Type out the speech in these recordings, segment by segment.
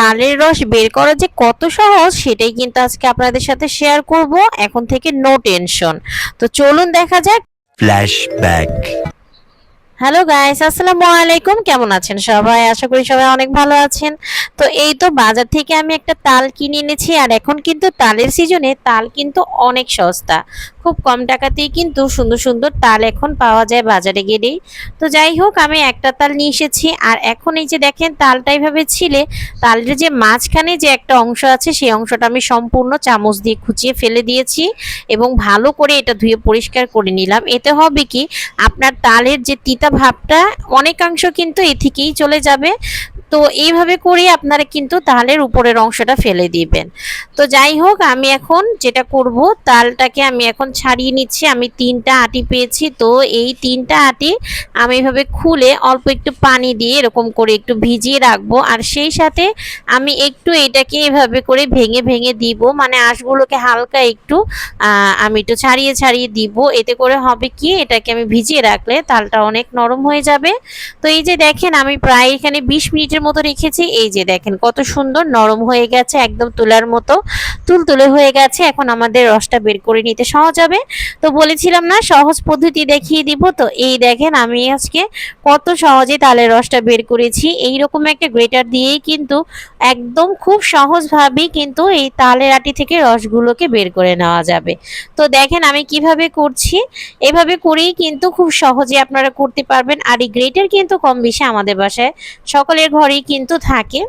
তালের রস বের করা যে কত সহজ, সেটাই কিন্তু আজকে আপনাদের সাথে শেয়ার করব। এখন থেকে নো টেনশন তো চলুন দেখা যাক। Flashback. হ্যালো গাইস আসসালামু আলাইকুম কেমন আছেন সবাই? আশা করি সবাই অনেক ভালো আছেন। তো এই তো বাজার থেকে আমি একটা তাল কিনে এনেছি, আর এখন কিন্তু তালের সিজনে তাল কিন্তু অনেক সস্তা। খুব কম টাকাতেই কিন্তু সুন্দর সুন্দর তাল এখন পাওয়া যায় বাজারে গেলেই। তো যাই হোক, আমি একটা তাল নিয়ে এসেছি, আর এখন এই যে দেখেন তালটা এইভাবে ছিলে, তালের যে মাঝখানে যে একটা অংশ আছে, সেই অংশটা আমি সম্পূর্ণ চামচ দিয়ে খুঁচিয়ে ফেলে দিয়েছি এবং ভালো করে এটা ধুয়ে পরিষ্কার করে নিলাম। এতে হবে কি, আপনার তালের যে তিতা ভাবটা অনেকাংশ কিন্তু এ থেকেই চলে যাবে। তো এইভাবে করে আপনারা কিন্তু তালের উপরের অংশটা ফেলে দিবেন। তো যাই হোক, আমি এখন যেটা করব, তালটাকে আমি এখন ছাড়িয়ে নিচ্ছি। আমি তিনটা আটি পেয়েছি, তো এই তিনটা আটি আমি এভাবে খুলে অল্প একটু পানি দিয়ে এরকম করে একটু ভিজিয়ে রাখব। আর সেই সাথে আমি একটু এটাকে এভাবে করে ভেঙে ভেঙে দিব। মানে আঁশগুলোকে হালকা একটু আমি একটু ছাড়িয়ে ছাড়িয়ে দিব। এতে করে হবে কি? এটাকে আমি ভিজিয়ে রাখলে তালটা অনেক নরম হয়ে যাবে। তো এই যে দেখেন, আমি প্রায় এখানে বিশ মিনিটের মতো রেখেছি। এই যে দেখেন, কত সুন্দর নরম হয়ে গেছে, একদম তুলার মতো। তুলতুলে হয়ে গেছে, এখন আমাদের রসটা বের করে নিতে সহজ হবে। তো বলেছিলাম না, সহজ পদ্ধতি দেখিয়ে দিব। তো এই দেখেন, আমি আজকে কত সহজে তালের রসটা বের করেছি। এই রকম একটা গ্রেটার দিয়েই কিন্তু একদম খুব সহজভাবেই কিন্তু এই তালের আটি থেকে রসগুলোকে বের করে নেওয়া যাবে। তো দেখেন, আমি কীভাবে করছি? এভাবে করেই কিন্তু খুব সহজে আপনারা করতে পারবেন। আর এই গ্রেটার কিন্তু কম বেশি আমাদের বাসায়। সকলের ঘরেই কিন্তু থাকে।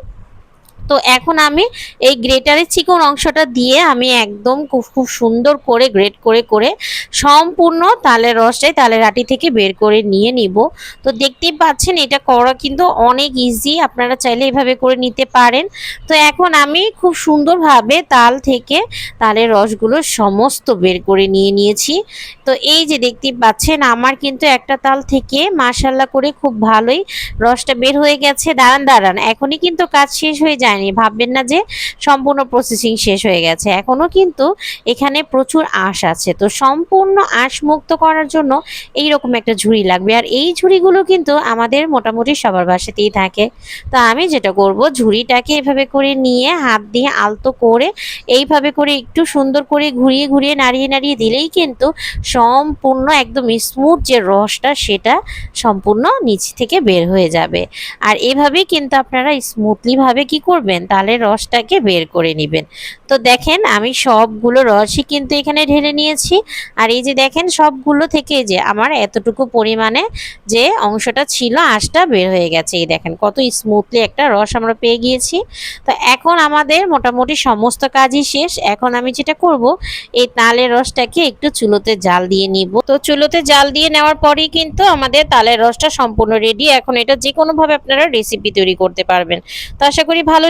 তো এখন আমি এই গ্রেটারের চিকন অংশটা দিয়ে আমি একদম খুব খুব সুন্দর করে গ্রেট করে করে সম্পূর্ণ তালের রসটাই তালের আটি থেকে বের করে নিয়ে নিব। তো দেখতেই পাচ্ছেন এটা করা কিন্তু অনেক ইজি আপনারা চাইলে এভাবে করে নিতে পারেন। তো এখন আমি খুব সুন্দরভাবে তাল থেকে তালের রসগুলো সমস্ত বের করে নিয়ে নিয়েছি। তো এই যে দেখতেই পাচ্ছেন আমার কিন্তু একটা তাল থেকে মাশাল্লাহ করে খুব ভালোই রসটা বের হয়ে গেছে। দাঁড়ান দাঁড়ান, এখনই কিন্তু কাজ শেষ হয়ে যায়নি ভাববেন না যে সম্পূর্ণ প্রসেসিং শেষ হয়ে গেছে। এখনও কিন্তু এখানে প্রচুর আঁশ আছে। তো সম্পূর্ণ আঁশ মুক্ত করার জন্য এই রকম একটা ঝুড়ি লাগবে। আর এই ঝুড়িগুলো কিন্তু আমাদের মোটামুটি সবার বাসাতেই থাকে। তো আমি যেটা করব, ঝুড়িটাকে এভাবে করে নিয়ে হাত দিয়ে আলতো করে এইভাবে করে একটু সুন্দর করে ঘুরিয়ে ঘুরিয়ে নাড়িয়ে নাড়িয়ে দিলেই কিন্তু সম্পূর্ণ একদম স্মুথ যে রসটা সেটা সম্পূর্ণ নিচ থেকে বের হয়ে যাবে। আর এভাবেই কিন্তু আপনারা স্মুথলি ভাবে কি করবেন, তাহলে রসটাকে বের করে নেবেন। তো দেখেন আমি সবগুলো রসই কিন্তু এখানে ঢেলে নিয়েছি। আর এই যে দেখেন সবগুলো থেকে যে আমার এতটুকু পরিমাণে যে অংশটা ছিল, আঁশটা বের হয়ে গেছে। এই দেখেন কত স্মুথলি একটা রস আমরা পেয়ে গিয়েছি। তো এখন আমাদের মোটামুটি সমস্ত কাজই শেষ। এখন আমি যেটা করব, এই তালের রসটাকে একটু চুলোতে জাল দিয়ে নিব। তো চুলোতে জাল দিয়ে নেওয়ার পরেই কিন্তু আমাদের তালের রসটা সম্পূর্ণ রেডি এখন এটা যে কোনোভাবে আপনারা রেসিপি তৈরি করতে পারবেন। তো আশা করি ভালো